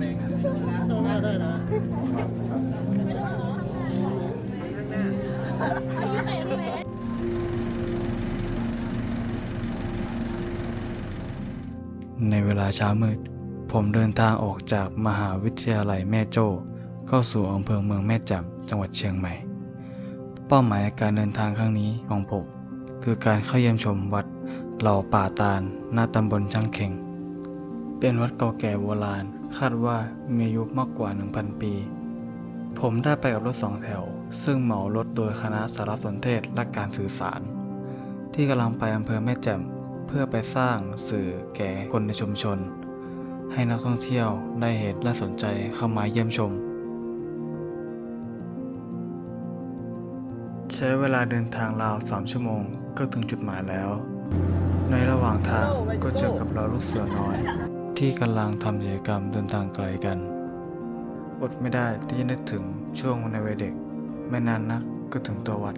ค่แปดคนเองได้ได้นะในเวลาเช้ามืด ผมเดินทางออกจากมหาวิทยาลัยแม่โจ้ เข้าสู่อำเภอเมืองแม่แจ่มจังหวัดเชียงใหม่ เป้าหมายในการเดินทางครั้งนี้ของผม คือการเข้าเยี่ยมชมวัดเหล่าป่าตาลหน้าตำบลช่างเข่ง เป็นวัดเก่าแก่โบราณ คาดว่ามีอายุมากกว่า 1,000 ปี ผมได้ไปกับรถสองแถว ซึ่งเหมารถโดยคณะสารสนเทศและการสื่อสาร ที่กำลังไปอำเภอแม่แจ่มเพื่อไปสร้างสื่อแก่คนในชุมชน ให้นักท่องเที่ยวได้เห็นและสนใจเข้ามาเยี่ยมชม ใช้เวลาเดินทางราว 3 ชั่วโมงก็ถึงจุดหมายแล้ว ในระหว่างทางก็เจอกับเราลูกเสือน้อย ที่กำลังทำกิจกรรมเดินทางไกลกัน อดไม่ได้ที่จะนึกถึงช่วงในวัยเด็ก ไม่นานนักก็ถึงตัววัด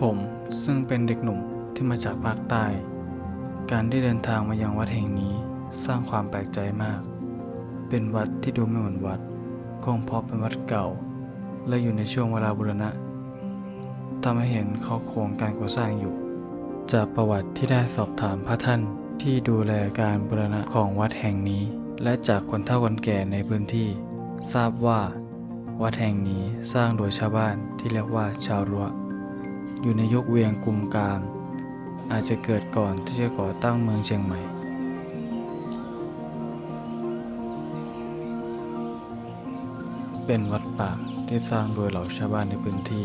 ผมซึ่งเป็นเด็กหนุ่มที่มาจากภาคใต้ การที่เดินทางมายังวัดแห่งนี้สร้างความแปลกใจมาก เป็นวัดที่ดูไม่เหมือนวัด คงเพราะเป็นวัดเก่า และอยู่ในช่วงเวลาบูรณะทำให้เห็นข้อโครงการก่อสร้างอยู่ จากประวัติที่ได้สอบถามพระท่านที่ดูแลการบูรณะของวัดแห่งนี้ และจากคนเฒ่าคนแก่ในพื้นที่ ทราบว่า วัดแห่งนี้สร้างโดยชาวบ้านที่เรียกว่าชาวรั้วอยู่ในยุคเวียงกุมกาม อาจจะเกิดก่อนที่จะก่อตั้งเมืองเชียงใหม่เป็นวัดป่า ที่สร้างโดยเหล่าชาวบ้านในพื้นที่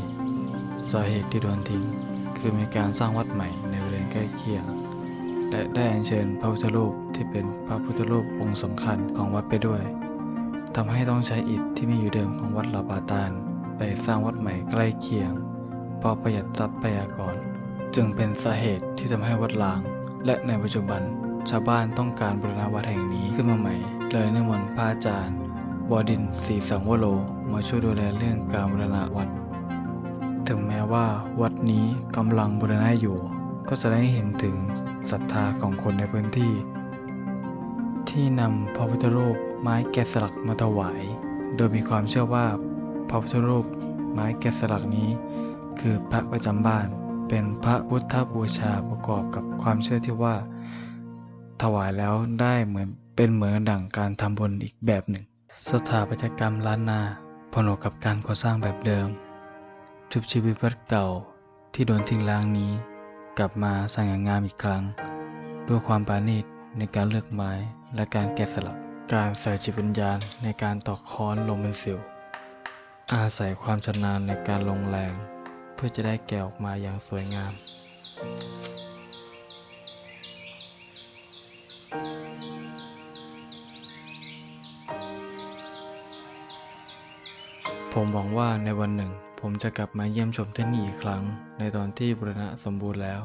สาเหตุที่โดนทิ้ง คือมีการสร้างวัดใหม่ในบริเวณใกล้เคียง และได้อัญเชิญพระพุทธรูปที่เป็นพระพุทธรูปองค์สำคัญของวัดไปด้วยทำให้ต้องใช้อิฐที่มีอยู่เดิมของวัดลาบาตานไปสร้างวัดใหม่ใกล้เคียงเพราะประหยัดทรัพยากรจึงเป็นสาเหตุที่ทำให้วัดล้าง และในปัจจุบันชาวบ้านต้องการบูรณะวัดแห่งนี้ขึ้นมาใหม่ เลยนิมนต์พระอาจารย์ บดินศรีสังวโรมาช่วยดูแลเรื่องการบูรณะวัด ถึงแม้ว่าวัดนี้กำลังบูรณะอยู่ ก็จะได้เห็นถึงศรัทธาของคนในพื้นที่ ที่นำพระพุทธรูปไม้แกะสลักมาถวาย โดยมีความเชื่อว่าพระพุทธรูปไม้แกะสลักนี้ คือพระประจำบ้านเป็นพระพุทธบูชาประกอบกับความเชื่อที่ว่า ถวายแล้วได้เหมือนเป็นเหมือนดั่งการทำบุญอีกแบบหนึ่ง สถาปัตยกรรมล้านนาผนวกกับการก่อสร้างแบบเดิมชุบชีวิตวัดเก่าที่โดนทิ้งร้างนี้ กลับมาสง่างามอีกครั้ง ด้วยความปราณีตในการเลือกไม้และการแกะสลัก การใส่จิตวิญญาณในการตอกค้อนลงเป็นสิว อาศัยความชำนาญในการลงแรง เพื่อจะได้แกะออกมาอย่างสวยงาม ผมหวังว่าในวันหนึ่ง ผมจะกลับมาเยี่ยมชมที่นี่อีกครั้ง ในตอนที่บุรณะสมบูรณ์แล้ว